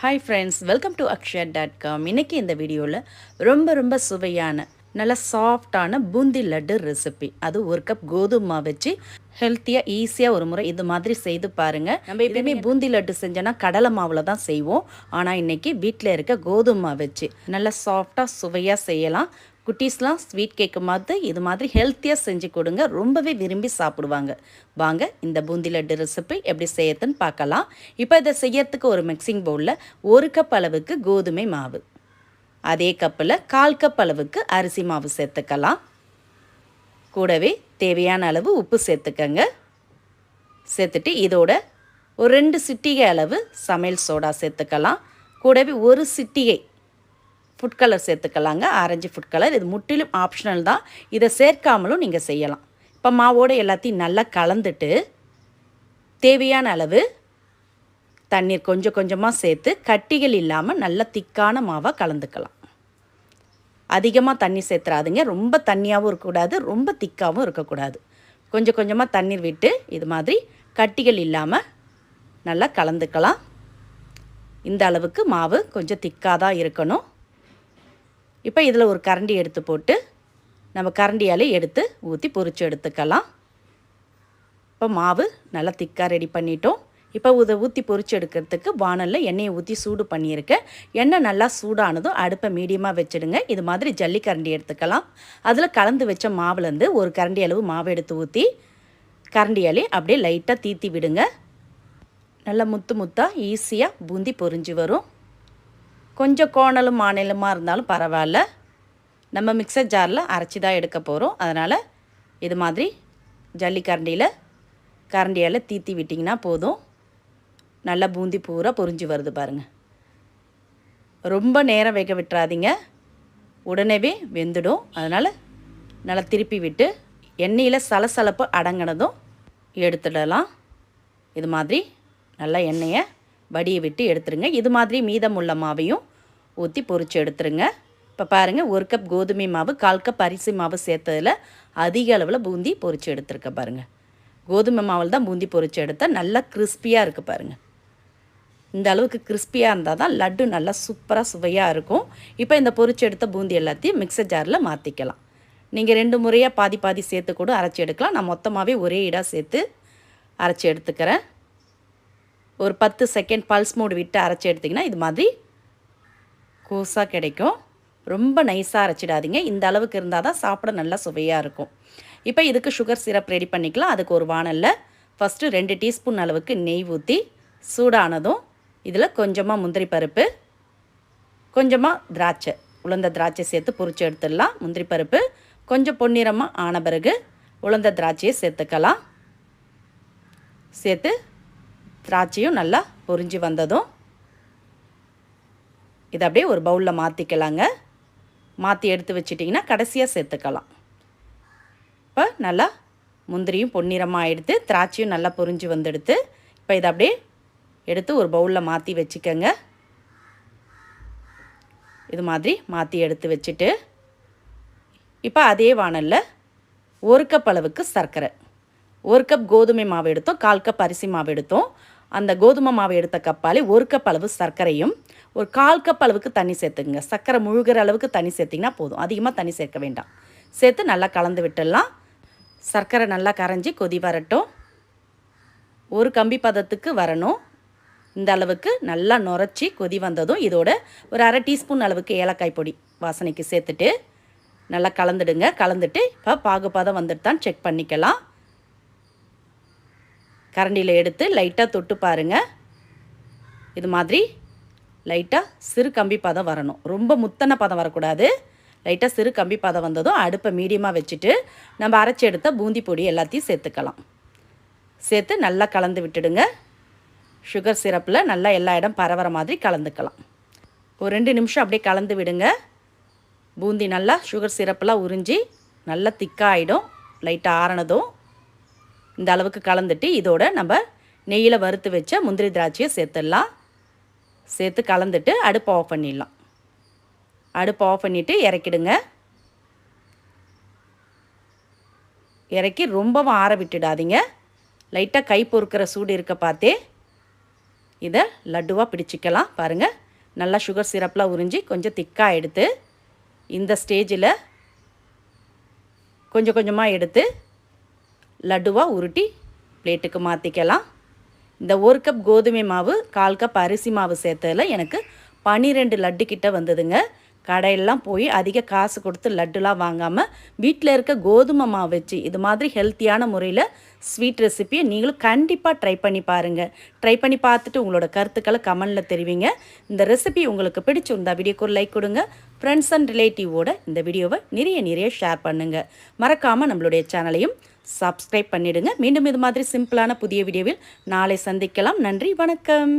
Hi friends welcome to Akshaya dot com இன்றைக்கி இந்த வீடியோவில் ரொம்ப ரொம்ப சுவையான நல்ல சாஃப்டான பூந்தி லட்டு ரெசிபி அது ஒரு கப் கோதுமை வச்சு ஹெல்த்தியாக ஈஸியாக ஒரு முறை இது மாதிரி செய்து பாருங்கள் நம்ம எப்பயுமே பூந்தி லட்டு செஞ்சோன்னா கடலை மாவில் தான் செய்வோம். ஆனால் இன்றைக்கி வீட்டில் இருக்க கோதுமை வச்சு நல்ல சாஃப்டாக சுவையாக செய்யலாம். குட்டீஸ்லாம் ஸ்வீட் கேக்கு மாதிரி இது மாதிரி ஹெல்த்தியாக செஞ்சு கொடுங்க. ரொம்பவே விரும்பி சாப்பிடுவாங்க. வாங்க இந்த பூந்தி லட்டு ரெசிபி எப்படி செய்யறதுன்னு பார்க்கலாம். இப்போ இதை செய்யறதுக்கு ஒரு மிக்சிங் பவுலில் ஒரு கப் அளவுக்கு கோதுமை மாவு. அதே கப்பில் கால் கப் அளவுக்கு அரிசி மாவு சேர்த்துக்கலாம். கூடவே தேவையான அளவு உப்பு சேர்த்துக்கங்க. சேர்த்துட்டு இதோட ஒரு ரெண்டு சிட்டிகை அளவு சமையல் சோடா சேர்த்துக்கலாம். கூடவே ஒரு சிட்டிகை ஃபுட் கலர் சேர்த்துக்கலாங்க. ஆரஞ்சு ஃபுட் கலர் இது முற்றிலும் ஆப்ஷனல் தான். இதை சேர்க்காமலும் நீங்கள் செய்யலாம். இப்போ மாவோடு எல்லாத்தையும் நல்லா கலந்துட்டு தேவையான அளவு தண்ணீர் கொஞ்சம் கொஞ்சமாக சேர்த்து கட்டிகள் இல்லாமல் நல்ல திக்கான மாவாக கலந்துக்கலாம். அதிகமாக தண்ணி சேர்த்துறாதுங்க. ரொம்ப தண்ணியாகவும் இருக்கக்கூடாது. ரொம்ப திக்காகவும் இருக்கக்கூடாது. கொஞ்சம் கொஞ்சமாக தண்ணீர் விட்டு இது மாதிரி கட்டிகள் இல்லாமல் நல்லா கலந்துக்கலாம். இந்த அளவுக்கு மாவு கொஞ்சம் திக்காக தான் இருக்கணும். இப்போ இதில் ஒரு கரண்டி எடுத்து போட்டு நம்ம கரண்டியாலே எடுத்து ஊற்றி பொறிச்சு எடுத்துக்கலாம். இப்போ மாவு நல்லா திக்காக ரெடி பண்ணிட்டோம். இப்போ இதை ஊற்றி பொறிச்சு எடுக்கிறதுக்கு வானலில் எண்ணெயை ஊற்றி சூடு பண்ணியிருக்கேன். எண்ணெய் நல்லா சூடானதும் அடுப்பை மீடியமாக வச்சுடுங்க. இது மாதிரி ஜல்லி கரண்டி எடுத்துக்கலாம். அதில் கலந்து வச்ச மாவுலேருந்து ஒரு கரண்டி அளவு மாவு எடுத்து ஊற்றி கரண்டியாலே அப்படியே லைட்டாக தீத்தி விடுங்க. நல்லா முத்து முத்தாக ஈஸியாக பூந்தி பொரிஞ்சு வரும். கொஞ்சம் கோணலும் மாநிலமாக இருந்தாலும் பரவாயில்ல. நம்ம மிக்சர் ஜாரில் அரைச்சி தான் எடுக்க போகிறோம் அதனால் இது மாதிரி ஜல்லி கரண்டியில் கரண்டியால் தீத்தி விட்டிங்கன்னா போதும். நல்லா பூந்தி பூரா பொறிஞ்சு வருது பாருங்கள் ரொம்ப நேரம் வேக விட்டுறாதீங்க. உடனேவே வெந்துடும். அதனால் நல்லா திருப்பி விட்டு எண்ணெயில் சலசலப்பு அடங்கினதும் எடுத்துடலாம். இது மாதிரி நல்லா எண்ணெயை வடியை விட்டு எடுத்துருங்க. இது மாதிரி மீதமுள்ள மாவையும் ஊற்றி பொறிச்சு எடுத்துருங்க. இப்போ பாருங்கள் ஒரு கப் கோதுமை மாவு கால் கப் அரிசி மாவு சேர்த்ததில் அதிக அளவில் பூந்தி பொறிச்சு எடுத்துருக்க பாருங்கள் கோதுமை மாவில் தான் பூந்தி பொறிச்சு எடுத்தால் நல்லா கிறிஸ்பியாக இருக்குது பாருங்கள் இந்த அளவுக்கு கிறிஸ்பியாக இருந்தால் தான் லட்டு நல்லா சூப்பராக சுவையாக இருக்கும். இப்போ இந்த பொரிச்சு எடுத்த பூந்தி எல்லாத்தையும் மிக்சர் ஜாரில் மாற்றிக்கலாம் நீங்கள் ரெண்டு முறையாக பாதி பாதி சேர்த்து கூட அரைச்சி எடுக்கலாம். நான் மொத்தமாகவே ஒரே இடாக சேர்த்து அரைச்சி எடுத்துக்கிறேன். ஒரு பத்து செகண்ட் பல்ஸ் மூடு விட்டு அரைச்சி எடுத்திங்கன்னா இது மாதிரி கூசாக கிடைக்கும். ரொம்ப நைஸாக அரைச்சிடாதீங்க. இந்த அளவுக்கு இருந்தால் தான் சாப்பிட நல்லா சுவையாக இருக்கும். இப்போ இதுக்கு சுகர் சிரப் ரெடி பண்ணிக்கலாம். அதுக்கு ஒரு வானலில். ஃபஸ்ட்டு ரெண்டு டீஸ்பூன் அளவுக்கு நெய் ஊற்றி சூடானதும் இதில் கொஞ்சமாக முந்திரி பருப்பு கொஞ்சமாக திராட்சை உளுந்த திராட்சை சேர்த்து பொறிச்சு எடுத்துடலாம். முந்திரி பருப்பு கொஞ்சம் பொன்னிறமாக ஆன பிறகு உளுந்த திராட்சையை சேர்த்துக்கலாம். சேர்த்து திராட்சையும் நல்லா பொறிஞ்சு வந்ததும் இதை அப்படியே ஒரு பவுலில் மாற்றிக்கலாங்க மாற்றி எடுத்து வச்சிட்டிங்கன்னா கடைசியாக சேர்த்துக்கலாம். இப்போ நல்லா முந்திரியும் பொன்னிறமாக எடுத்து திராட்சையும் நல்லா பொரிஞ்சு வந்தெடுத்து இப்போ இதை அப்படியே எடுத்து ஒரு பவுலில் மாற்றி வச்சுக்கோங்க. இது மாதிரி மாற்றி எடுத்து வச்சுட்டு இப்போ அதே வானலில் ஒரு கப் அளவுக்கு சர்க்கரை. ஒரு கப் கோதுமை மாவு எடுத்தோம் கால் கப் அரிசி மாவு எடுத்தோம். அந்த கோதுமை மாவு எடுத்த கப்பாலே ஒரு கப் அளவு சர்க்கரையும் ஒரு கால் கப் அளவுக்கு தண்ணி சேர்த்துக்குங்க. சர்க்கரை முழுகிற அளவுக்கு தண்ணி சேர்த்திங்கன்னா போதும். அதிகமாக தண்ணி சேர்க்க வேண்டாம். சேர்த்து நல்லா கலந்து விட்டுடலாம். சர்க்கரை நல்லா கரைஞ்சி கொதி வரட்டும். ஒரு கம்பி பதத்துக்கு வரணும். இந்த அளவுக்கு நல்லா நுரைச்சி கொதி வந்ததும் இதோட ஒரு அரை டீஸ்பூன் அளவுக்கு ஏலக்காய் பொடி வாசனைக்கு சேர்த்துட்டு நல்லா கலந்துடுங்க. கலந்துட்டு இப்போ பாகுபாதம் வந்துட்டு தான் செக் பண்ணிக்கலாம். கரண்டியில் எடுத்து லைட்டாக தொட்டு பாருங்கள் இது மாதிரி லைட்டாக சிறு கம்பி பதம் வரணும். ரொம்ப முத்தன பதம் வரக்கூடாது. லைட்டாக சிறு கம்பி பதம் வந்ததும் அடுப்பை மீடியமாக வச்சுட்டு நம்ம அரைச்சி எடுத்த பூந்தி பொடி எல்லாத்தையும் சேர்த்துக்கலாம். சேர்த்து நல்லா கலந்து விட்டுடுங்க. சுகர் சிரப்பில் நல்லா எல்லா இடம் பரவற மாதிரி கலந்துக்கலாம். ஒரு ரெண்டு நிமிஷம் அப்படியே கலந்து விடுங்க. பூந்தி நல்லா சுகர் சிரப்பெலாம் உறிஞ்சி நல்லா திக்காகிடும் லைட்டாக ஆறினதும் இந்த அளவுக்கு கலந்துட்டு இதோட நம்ம நெய்யில் வறுத்து வச்ச முந்திரி திராட்சையை சேர்த்துடலாம். சேர்த்து கலந்துட்டு அடுப்பை ஆஃப் பண்ணிடலாம். அடுப்பை ஆஃப் பண்ணிவிட்டு இறக்கிடுங்க. இறக்கி ரொம்பவும் ஆற விட்டுடாதீங்க. லைட்டாக கை பொறுக்கிற சூடு இருக்க பார்த்தே இதை லட்டுவாக பிடிச்சிக்கலாம் பாருங்கள் நல்லா சுகர் சிரப்லாம் உறிஞ்சி கொஞ்சம் திக்காக எடுத்து இந்த ஸ்டேஜில் கொஞ்சம் கொஞ்சமாக எடுத்து லட்டுவாக உருட்டி பிளேட்டுக்கு மாற்றிக்கலாம் இந்த ஒரு கப் கோதுமை மாவு கால் கப் அரிசி மாவு சேர்த்ததில் எனக்கு பன்னிரெண்டு லட்டு கிட்ட வந்ததுங்க. கடையெல்லாம் போய் அதிக காசு கொடுத்து லட்டுலாம் வாங்காமல் வீட்டில் இருக்க கோதுமை மாவு வச்சு இது மாதிரி ஹெல்த்தியான முறையில் ஸ்வீட் ரெசிப்பியை நீங்களும் கண்டிப்பாக ட்ரை பண்ணி பாருங்கள் ட்ரை பண்ணி பார்த்துட்டு உங்களோட கருத்துக்களை கமெண்டில் தெரிவிங்க. இந்த ரெசிபி உங்களுக்கு பிடிச்சிருந்தா வீடியோக்கு ஒரு லைக் கொடுங்க. ஃப்ரெண்ட்ஸ் அண்ட் ரிலேட்டிவோட இந்த வீடியோவை நிறைய நிறைய ஷேர் பண்ணுங்கள் மறக்காமல் நம்மளுடைய சேனலையும் சப்ஸ்கிரைப் பண்ணிடுங்க. மீண்டும் இது மாதிரி சிம்பிளான புதிய வீடியோவில் நாளை சந்திக்கலாம். நன்றி வணக்கம்.